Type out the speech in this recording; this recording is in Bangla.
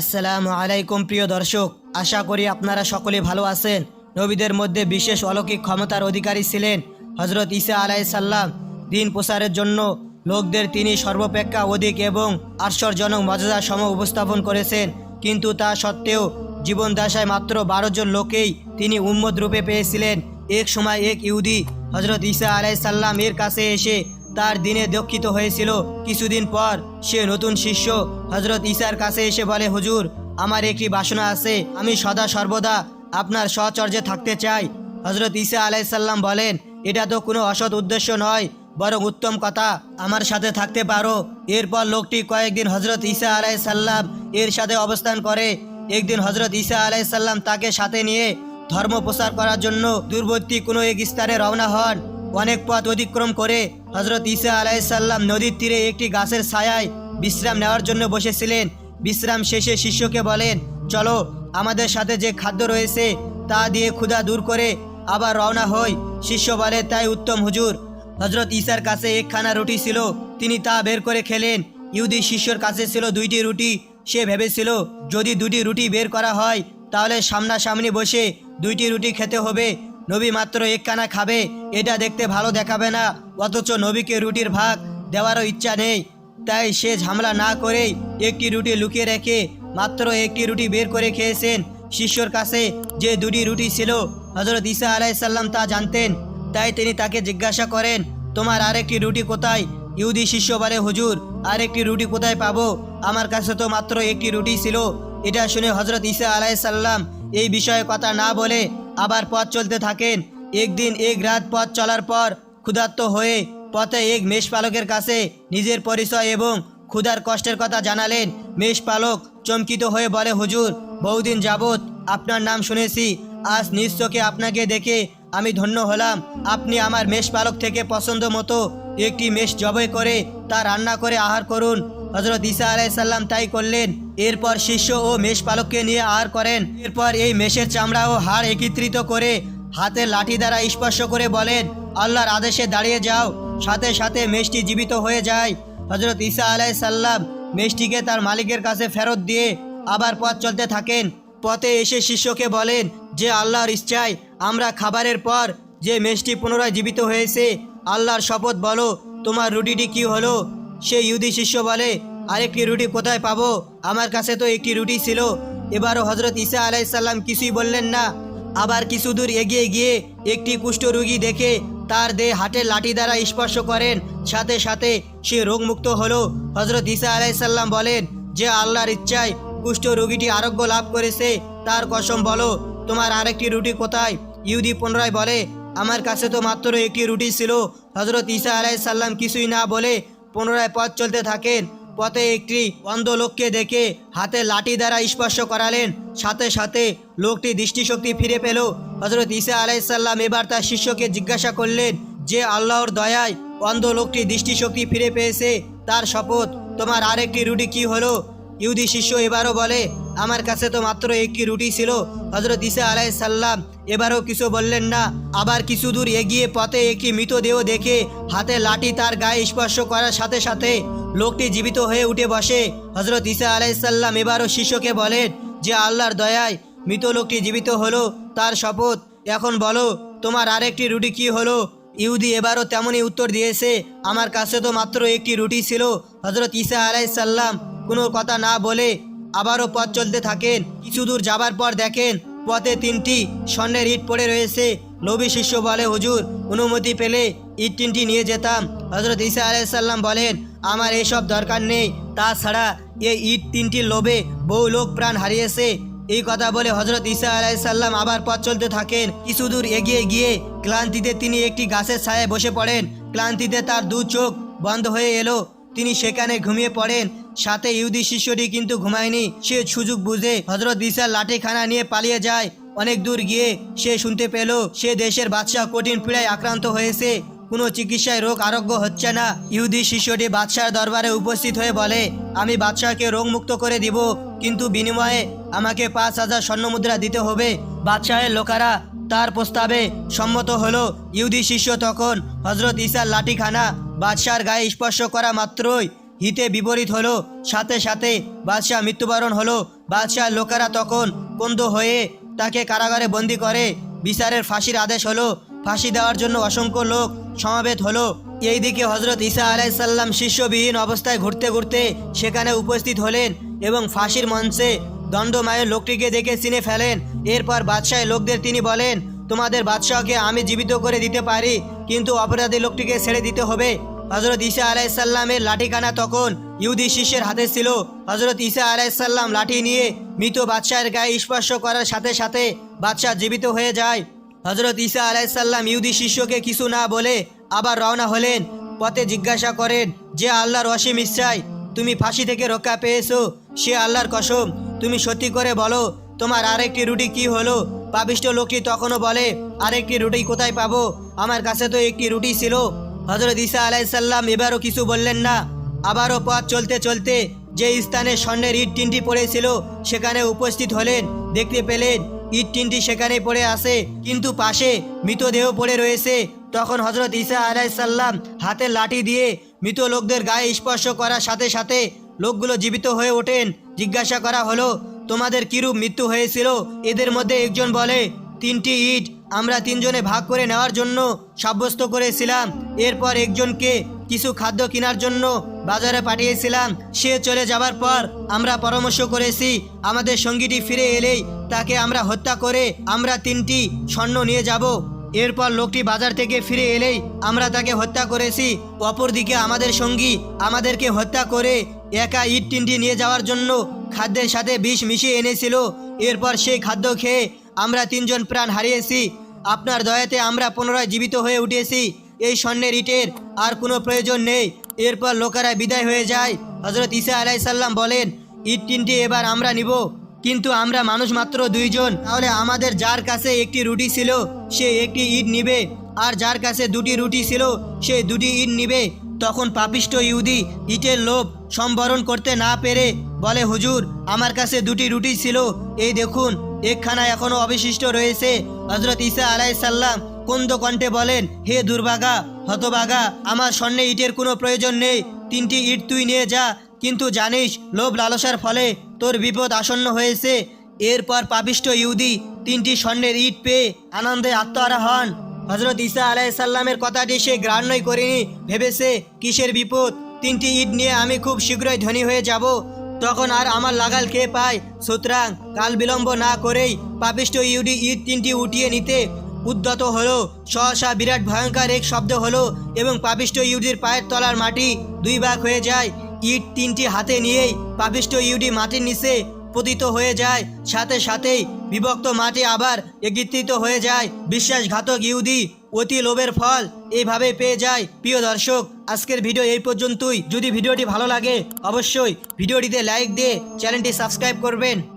আসসালামু আলাইকুম প্রিয় দর্শক, আশা করি আপনারা সকলে ভালো আছেন। নবীদের মধ্যে বিশেষ অলৌকিক ক্ষমতার অধিকারী ছিলেন হজরত ঈসা আলাই সাল্লাম দিন প্রসারের জন্য লোকদের তিনি সর্বাপেক্ষা অধিক এবং আশ্চর্যজনক মর্যাদা সম উপস্থাপন করেছেন। কিন্তু তা সত্ত্বেও জীবন দশায় মাত্র বারো জন লোকেই তিনি উম্মদ রূপে পেয়েছিলেন। এক সময় এক ইহুদি হজরত ঈসা আলাই সাল্লাম এর কাছে এসে তার দিনে দক্ষিত হয়েছিল। কিছুদিন পর সে নতুন শিষ্য হজরত ঈসার কাছে এসে বলে, হুজুর, আমার একটি বাসনা আছে। আমি সদা সর্বদা আপনার সচর্যে থাকতে চাই। হজরত ঈসা আলাইসাল্লাম বলেন, এটা তো কোনো অসৎ উদ্দেশ্য নয়, বরং উত্তম কথা। আমার সাথে থাকতে পারো। এরপর লোকটি কয়েকদিন হজরত ঈসা আলাইসাল্লাম এর সাথে অবস্থান করে। একদিন হজরত ঈসা আলাইসাল্লাম তাকে সাথে নিয়ে ধর্ম প্রচার করার জন্য দূরবর্তী কোনো এক স্থানে রওনা হন। অনেক পথ অতিক্রম করে হজরত ঈসা আলাইসাল্লাম নদীর তীরে একটি গাছের ছায়ায় বিশ্রাম নেওয়ার জন্য বসেছিলেন। বিশ্রাম শেষে শিষ্যকে বলেন, চলো, আমাদের সাথে যে খাদ্য রয়েছে তা দিয়ে ক্ষুধা দূর করে আবার রওনা হই। শিষ্য বলে, তাই উত্তম হুজুর। হজরত ঈসার কাছে একখানা রুটি ছিল, তিনি তা বের করে খেলেন। ইহুদি শিষ্যর কাছে ছিল দুইটি রুটি, সে ভেবেছিল, যদি দুটি রুটি বের করা হয়, তাহলে সামনাসামনি বসে দুইটি রুটি খেতে হবে। নবী মাত্র একখানা খাবে, এটা দেখতে ভালো দেখাবে না, অথচ নবীকে রুটির ভাগ দেওয়ারও ইচ্ছা নেই। তাই সে ঝামেলা না করেই একটি রুটি লুকিয়ে রেখে মাত্র একটি রুটি বের করে খেয়েছেন। শিষ্যর কাছে যে দুটি রুটি ছিল হজরত ঈসা আলাইসাল্লাম তা জানতেন। তাই তিনি তাকে জিজ্ঞাসা করেন, তোমার আরেকটি রুটি কোথায়? ইহুদি শিষ্য বলে, হুজুর, আরেকটি রুটি কোথায় পাবো? আমার কাছে তো মাত্র একটি রুটি ছিল। এটা শুনে হজরত ঈসা আলাইসাল্লাম এই বিষয়ে কথা না বলে আবার পথ চলতে থাকেন। একদিন এক রাত পথ চলার পর ক্ষুধার্ত হয়ে পথে এক মেষপালকের কাছে নিজের পরিচয় এবং ক্ষুধার কষ্টের কথা জানালেন। মেষপালক চমকিত হয়ে বলে, হুজুর, বহুদিন যাবৎ আপনার নাম শুনেছি। আজ নিজ আপনাকে দেখে আমি ধন্য হলাম। আপনি আমার মেষপালক থেকে পছন্দ মতো একটি মেষ জবাই করে তা রান্না করে আহার করুন। হজরত ঈসা আলাইসাল্লাম তাই করলেন। এরপর শিষ্য ও মেষপালককে নিয়ে আর করেন। এরপর এই মেষের চামড়া ও হাড় একত্রিত করে হাতে লাঠি দ্বারা স্পর্শ করে বলেন, আল্লাহর আদেশে দাঁড়িয়ে যাও। সাথে সাথে মেষটি জীবিত হয়ে যায়। হজরত ঈসা আলাইসাল্লাম মেষটিকে তার মালিকের কাছে ফেরত দিয়ে আবার পথ চলতে থাকেন। পথে এসে শিষ্যকে বলেন, যে আল্লাহর ইচ্ছায় আমরা খাবারের পর যে মেষটি পুনরায় জীবিত হয়েছে, আল্লাহর শপথ বলো, তোমার রুটিটি কি হলো? সে ইহুদি শিষ্য বলে, আরেকটি রুটি কোথায় পাবো? আমার কাছে তো একটি রুটি ছিল। এবারও হজরত ঈসা আলাইসাল্লাম কিছুই বললেন না। আবার কিছু দূর এগিয়ে গিয়ে একটি কুষ্ঠরোগী দেখে তার দেহ হাটের লাঠি দ্বারা স্পর্শ করেন। সাথে সাথে সে রোগমুক্ত হলো। হজরত ঈসা আলাইসাল্লাম বলেন, যে আল্লাহর ইচ্ছায় কুষ্ঠ রোগীটি আরোগ্য লাভ করেছে, তার কসম বলো, তোমার আরেকটি রুটি কোথায়? ইহুদি পুনরায় বলে, আমার কাছে তো মাত্র একটি রুটি ছিল। হজরত ঈসা আলাইসাল্লাম কিছুই না বলে পুনরায় পথ চলতে থাকেন। পথে একটি অন্ধ লোককে দেখে হাতে লাঠি দ্বারা স্পর্শ করালেন। সাথে সাথে লোকটি দৃষ্টিশক্তি ফিরে পেল। হজরত ইসা আলাইসাল্লাম এবার তার শিষ্যকে জিজ্ঞাসা করলেন, যে আল্লাহর দয়ায় অন্ধ লোকটি দৃষ্টিশক্তি ফিরে পেয়েছে, তার শপথ তোমার আরেকটি রুটি কি হলো? ইহুদি শিষ্য এবারও বলে, আমার কাছে তো মাত্র একটি রুটি ছিল। হজরত ঈসা আলাইসাল্লাম এবারও কিছু বললেন না। আবার কিছু দূর এগিয়ে পথে একটি মৃতদেহ দেখে হাতে লাঠি তার গায়ে স্পর্শ করার সাথে সাথে লোকটি জীবিত হয়ে উঠে বসে। হজরত ঈসা আলাইসাল্লাম এবারও শিষ্যকে বলেন যে, আল্লাহর দয়ায় মৃত লোকটি জীবিত হলো, তার শপথ। এখন বলো, তোমার আরেকটি রুটি কি হলো? ইহুদি এবারও তেমনই উত্তর দিয়েছে, আমার কাছে তো মাত্র একটি রুটি ছিল। হজরত ঈসা আলাইসাল্লাম কোনো কথা না বলে আবারও পথ চলতে থাকেন। কিছু দূর যাবার পর দেখেন পথে তিনটি স্বর্ণের ইট পড়ে রয়েছে। নবী শিষ্য বলে, হুজুর, অনুমতি পেলে ইট তিনটি নিয়ে যেতাম। হজরত ঈসা আলাইসাল্লাম বলেন, আমার এসব দরকার নেই। তাছাড়া এই ইট তিনটির লোভে বহু লোক প্রাণ হারিয়েছে। এই কথা বলে হজরত ঈসা আলাইসাল্লাম আবার পথ চলতে থাকেন। কিছু দূর এগিয়ে গিয়ে ক্লান্তিতে তিনি একটি গাছের ছায়ায় বসে পড়েন। ক্লান্তিতে তার দু চোখ বন্ধ হয়ে এলো। তিনি সেখানে ঘুমিয়ে পড়েন। সাথে ইহুদি শিষ্যটি কিন্তু ঘুমায়নি। সে সুযোগ বুঝে হজরত ইসার লাঠিখানা নিয়ে পালিয়ে যায়। অনেক দূর গিয়ে সে শুনতে পেল, সে দেশের বাদশাহ কঠিন পীড়ায় আক্রান্ত হয়েছে। কোনো চিকিৎসায় রোগ আরোগ্য হচ্ছে না। ইহুদি শিষ্যটি বাদশার দরবারে উপস্থিত হয়ে বলে, আমি বাদশাহকে রোগ মুক্ত করে দিব, কিন্তু বিনিময়ে আমাকে পাঁচ হাজার স্বর্ণমুদ্রা দিতে হবে। বাদশাহের লোকেরা তার প্রস্তাবে সম্মত হলো, ইহুদি শিষ্য তখন হজরত ঈসার লাঠিখানা বাদশার গায়ে স্পর্শ করা মাত্রই হিতে বিপরীত হলো। সাথে সাথে বাদশাহ মৃত্যুবরণ হলো। বাদশাহ লোকেরা তখন কন্দ হয়ে তাকে কারাগারে বন্দি করে। বিচারের ফাঁসির আদেশ হলো ফাঁসি দেওয়ার জন্য অসংখ্য লোক সমাবেত হলো। এইদিকে হজরত ঈসা আলাইসাল্লাম শিষ্যবিহীন অবস্থায় ঘুরতে ঘুরতে সেখানে উপস্থিত হলেন এবং ফাঁসির মঞ্চে দণ্ডমায়ের লোকটিকে দেখে চিনে ফেলেন। এরপর বাদশাহ লোকদের তিনি বলেন, তোমাদের বাদশাহকে আমি জীবিত করে দিতে পারি, কিন্তু অপরাধী লোকটিকে ছেড়ে দিতে হবে। হজরত ঈসা আলাইসাল্লামের লাঠিখানা তখন ইহুদি শিষ্যের হাতে ছিল। হজরত ঈসা আলাইসাল্লাম লাঠি নিয়ে মৃত বাদশাহের গায়ে স্পর্শ করার সাথে সাথে বাদশাহ জীবিত হয়ে যায়। হজরত ঈসা আলাইসাল্লাম ইহুদি শিষ্যকে কিছু না বলে আবার রওনা হলেন। পথে জিজ্ঞাসা করেন, যে আল্লাহর অসীম ইচ্ছায় তুমি ফাঁসি থেকে রক্ষা পেয়েছ? সে আল্লাহর কসম, তুমি সত্যি করে বলো, তোমার আরেকটি রুটি কি হলো? পাবিষ্ট লোকটি তখনও বলে, আরেকটি রুটি কোথায় পাবো? আমার কাছে তো একটি রুটি ছিল। হজরত ঈসা আলাইসাল্লাম এবারও কিছু বললেন না। আবারও পথ চলতে চলতে যে স্থানে স্বর্ণের ইট তিনটি পড়েছিল, সেখানে উপস্থিত হলেন, দেখতে পেলেন ইট তিনটি সেখানে পড়ে আসে কিন্তু পাশে মৃতদেহ পড়ে রয়েছে। তখন হজরত ঈসা আলাইসাল্লাম হাতে লাঠি দিয়ে মৃত লোকদের গায়ে স্পর্শ করার সাথে সাথে লোকগুলো জীবিত হয়ে ওঠেন। জিজ্ঞাসা করা হলো, তোমাদের কিরূপ মৃত্যু হয়েছিল? এদের মধ্যে একজন বলে, তিনটি ইট আমরা তিনজনে ভাগ করে নেওয়ার জন্য সাব্যস্ত করেছিলাম। এরপর একজনকে কিছু খাদ্য কেনার জন্য বাজারে পাঠিয়েছিলাম, সে চলে যাবার পর আমরা পরামর্শ করেছি, আমাদের সঙ্গীটি ফিরে এলেই তাকে আমরা হত্যা করে আমরা তিনটি স্বর্ণ নিয়ে যাব। এরপর লোকটি বাজার থেকে ফিরে এলেই আমরা তাকে হত্যা করেছি। অপরদিকে আমাদের সঙ্গী আমাদেরকে হত্যা করে একা ইট তিনটি নিয়ে যাওয়ার জন্য খাদ্যের সাথে বিষ মিশিয়ে এনেছিল। এরপর সেই খাদ্য খেয়ে আমরা তিনজন প্রাণ হারিয়েছি। আপনার দয়াতে আমরা পুনরায় জীবিত হয়ে উঠেছি। এই স্বর্ণের ইটের আর কোনো প্রয়োজন নেই। এরপর লোকেরা বিদায় হয়ে যায়। হজরত ঈসা আলাইসাল্লাম বলেন ইট তিনটি এবার আমরা নিব, কিন্তু আমরা মানুষ মাত্র দুইজন। তাহলে আমাদের যার কাছে একটি রুটি ছিল, সে একটি ইট নিবে। আর যার কাছে দুটি রুটি ছিল, সে দুটি ইট নিবে। তখন পাপিষ্ট ইহুদি ইটের লোভ সম্বরণ করতে না পেরে বলে, হুজুর, আমার কাছে দুটি রুটি ছিল। এই দেখুন, একখানা এখনও অবশিষ্ট রয়েছে। হজরত ঈসা আলাইসাল্লাম কোন্দ কণ্ঠে বলেন, হে দুর্ভাগা, হতভাগা, আমার স্বর্ণে ইটের কোনো প্রয়োজন নেই। তিনটি ইট তুই নিয়ে যা, কিন্তু জানিস, লোভ লালসার ফলে তোর বিপদ আসন্ন হয়েছে। এরপর পাপিষ্ট ইহুদি তিনটি স্বর্ণের ইট পেয়ে আনন্দে আত্মহারা হন। হজরত ঈসা আলাইসাল্লামের কথাটি সে গ্রাহ্যই করেনি, ভেবেছে, কিসের বিপদ? তিনটি ইট নিয়ে আমি খুব শীঘ্রই ধনী হয়ে যাব। তখন আর আমার লাগাল কে পায়? সুতরাং কাল বিলম্ব না করেই পাপিষ্ট ইউডি ইট তিনটি উঠিয়ে নিতে উদ্যত হলো, সহসা বিরাট ভয়ঙ্কর এক শব্দ হলো এবং পাপিষ্ট ইউডির পায়ের তলার মাটি দুই ভাগ হয়ে যায়। ইট তিনটি হাতে নিয়েই পাপিষ্ট ইউডি মাটির নিচে পতিত হয়ে যায়। সাথে সাথেই বিভক্ত মাটি আবার একত্রিত হয়ে যায়। বিশ্বাসঘাতক ইউদি অতি লোভের ফল এইভাবে পেয়ে যায়। প্রিয় দর্শক, আজকের ভিডিও এই পর্যন্তই। যদি ভিডিওটি ভালো লাগে, অবশ্যই ভিডিওটিতে লাইক দিয়ে চ্যানেলটি সাবস্ক্রাইব করবেন।